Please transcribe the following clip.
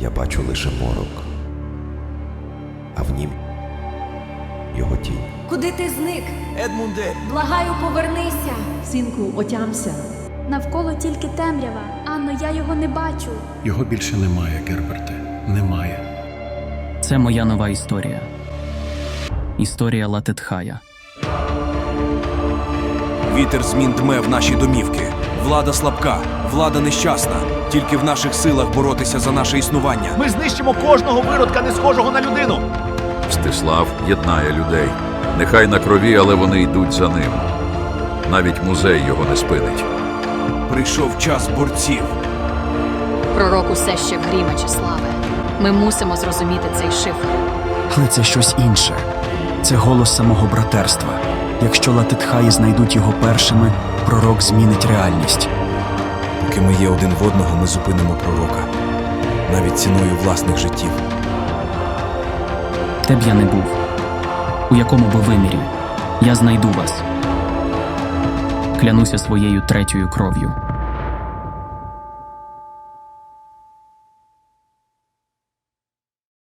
Я бачу лише морок, а в нім його тінь. Куди ти зник? Едмунде, Благаю, повернися. Синку, отямся. Навколо тільки темрява. Анно, я його не бачу. Його більше немає, Герберте. Немає. Це моя нова історія. Історія Латетхая. вітер змін дме в наші домівки. Влада слабка, влада нещасна. Тільки в наших силах боротися за наше існування. Ми знищимо кожного виродка, не схожого на людину. Мстислав єднає людей. Нехай на крові, але вони йдуть за ним. Навіть музей його не спинить. Прийшов час борців. Пророк усе ще в грі Мечиславе. Ми мусимо зрозуміти цей шифр. Але це щось інше. Це голос самого братерства. Якщо Латитхаї знайдуть його першими, пророк змінить реальність. Поки ми є один в одного, ми зупинимо пророка. Навіть ціною власних життів. Де б я не був, у якому би вимірі, я знайду вас. Клянуся своєю третьою кров'ю.